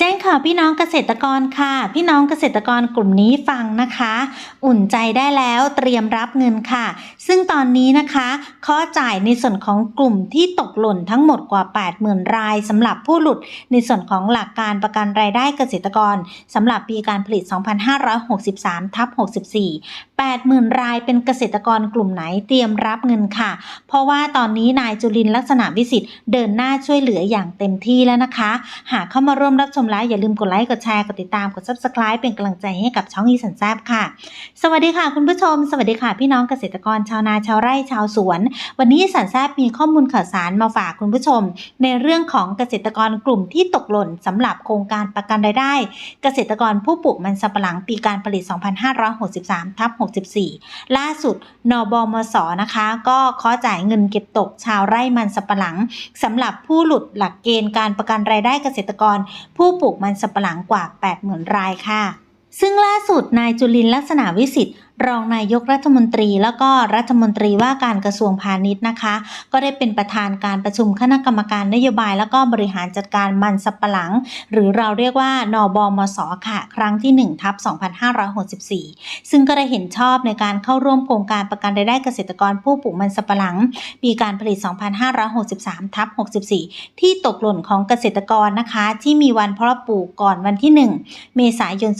แจ้งข่าวพี่น้องเกษตรกรค่ะ พี่น้องเกษตรกรกลุ่มนี้ฟังนะคะ อุ่นใจได้แล้วเตรียมรับเงินค่ะ ซึ่งตอนนี้นะคะข้อจ่ายในส่วนของกลุ่มที่ตกหล่นทั้งหมดกว่า 80,000 รายสำหรับผู้หลุดในส่วนของหลักการประกันรายได้เกษตรกรสำหรับปีการผลิต 2563ทับ64 80,000 รายเป็นเกษตรกรกลุ่มไหนเตรียมรับเงินค่ะ เพราะว่าตอนนี้นายจุลินลักษณะวิสิทธิ์เดินหน้าช่วยเหลืออย่างเต็มที่แล้วนะคะ หากเข้ามาร่วมรับชมแล้วอย่าลืมกดไลค์ กดแชร์ กดติดตาม กด subscribe เป็นกำลังใจให้กับช่องอีสันแซบค่ะ สวัสดีค่ะคุณผู้ชม สวัสดีค่ะ พี่น้องเกษตรกรชาวนาชาวไร่ชาวสวน วันนี้สันแซบมีข้อมูลข่าวสารมาฝากคุณผู้ชม ในเรื่องของเกษตรกรกลุ่มที่ตกหล่นสำหรับโครงการประกันรายได้ เกษตรกรผู้ปลูกมันสำปะหลังปีการผลิต 2563ทับ64 ล่าสุดนบมสนะคะ ก็ขอจ่ายเงินเก็บตกชาวไร่มันสำปะหลังสำหรับผู้หลุดหลักเกณฑ์การประกันรายได้เกษตรกรผูู้้ปลูกมันสำปะหลังกว่า 80,000 รายค่ะ ซึ่งล่าสุดนายจุลินลักษณะวิสิทธิ์ รองนายกรัฐมนตรี แล้วก็รัฐมนตรีว่าการกระทรวงพาณิชย์นะคะ ก็ได้เป็นประธานการประชุมคณะกรรมการนโยบาย แล้วก็บริหารจัดการมันสปะหลัง หรือเราเรียกว่านอบมสค่ะ ครั้งที่1ทับ2564 ซึ่งก็ได้เห็นชอบในการเข้าร่วมโครงการประกันรายได้เกษตรกรผู้ปลูกมันสปะหลัง ปีการผลิต 2563ทับ64 ที่ตกหล่นของเกษตรกรนะคะ ที่มีวันเพาะปลูกก่อนวันที่ 1 เมษายน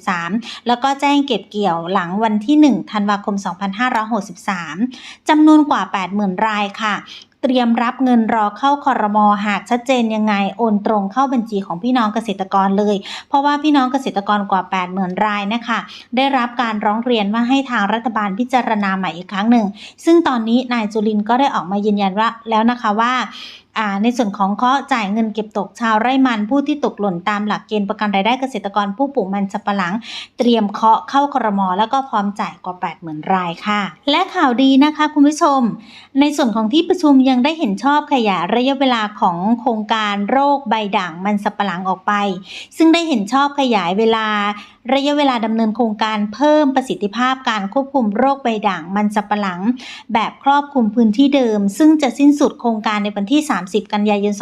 2563 แล้วก็แจ้งเก็บเกี่ยวหลังวันที่ 1 ธันวาคม 2563 จำนวนกว่า 80,000 รายค่ะเตรียมรับเงินรอเข้าคอรมอหากชัดเจนยังไงโอนตรงเข้าบัญชีของพี่น้องเกษตรกรเลย เพราะว่าพี่น้องเกษตรกรกว่า 80,000 รายนะคะ ได้รับการร้องเรียนว่าให้ทางรัฐบาลพิจารณาใหม่อีกครั้งหนึ่ง ซึ่งตอนนี้นายจุลินก็ได้ออกมายืนยันว่าแล้วนะคะว่า ในส่วนของเคาะจ่ายเงินเก็บตกชาวไร่มันผู้ที่ตกหล่นตามหลักเกณฑ์ประกันรายได้เกษตรกรผู้ปลูกมันสำปะหลัง เตรียมเคาะเข้าครมแล้วก็พร้อมจ่ายกว่า80,000รายค่ะ และข่าวดีนะคะคุณผู้ชม ในส่วนของที่ประชุมยังได้เห็นชอบขยายระยะเวลาของโครงการโรคใบด่างมันสำปะหลังออกไป ซึ่งได้เห็นชอบขยายเวลาระยะเวลาดำเนินโครงการเพิ่มประสิทธิภาพการควบคุมโรคใบด่างมันสำปะหลัง แบบครอบคลุมพื้นที่เดิม ซึ่งจะสิ้นสุดโครงการในวันที่ 30กันยายน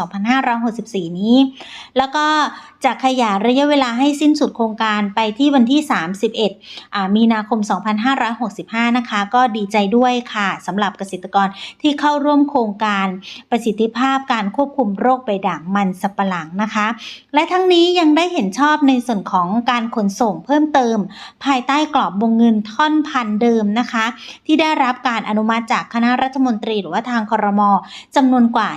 2564 นี้ แล้วก็จะขยายระยะเวลาให้สิ้นสุดโครงการไปที่วันที่ 31อ่ามีนาคม 2565 นะคะ ก็ดีใจด้วยค่ะสำหรับเกษตรกรที่เข้าร่วมโครงการประสิทธิภาพการควบคุมโรคใบด่างมันสำปะหลังนะคะ และทั้งนี้ยังได้เห็นชอบในส่วนของการขนส่งเพิ่มเติม ภายใต้กรอบวงเงินท่อนพันเดิมนะคะ ที่ได้รับการอนุมัติจากคณะรัฐมนตรีหรือว่าทางคอรมอจำนวนกว่า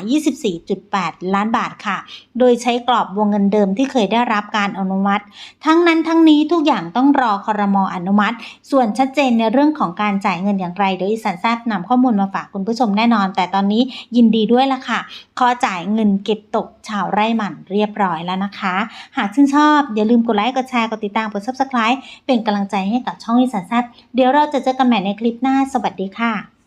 24.8 ล้านบาทค่ะ โดยใช้กรอบวงเงินเดิมที่เคยได้รับการอนุมัติ ทั้งนั้นทั้งนี้ทุกอย่างต้องรอคอรมออนุมัติ ส่วนชัดเจนในเรื่องของการจ่ายเงินอย่างไร โดยอีสันแซบนำข้อมูลมาฝากคุณผู้ชมแน่นอน แต่ตอนนี้ยินดีด้วยละค่ะ ขอจ่ายเงินเก็บตกชาวไร่มันเรียบร้อยแล้วนะคะ หากชื่นชอบอย่าลืมกดไลค์กดแชร์กดติดตามกด subscribe เป็นกำลังใจให้กับช่องอีสันแซบเดี๋ยวเราจะเจอกันใหม่ในคลิปหน้า สวัสดีค่ะ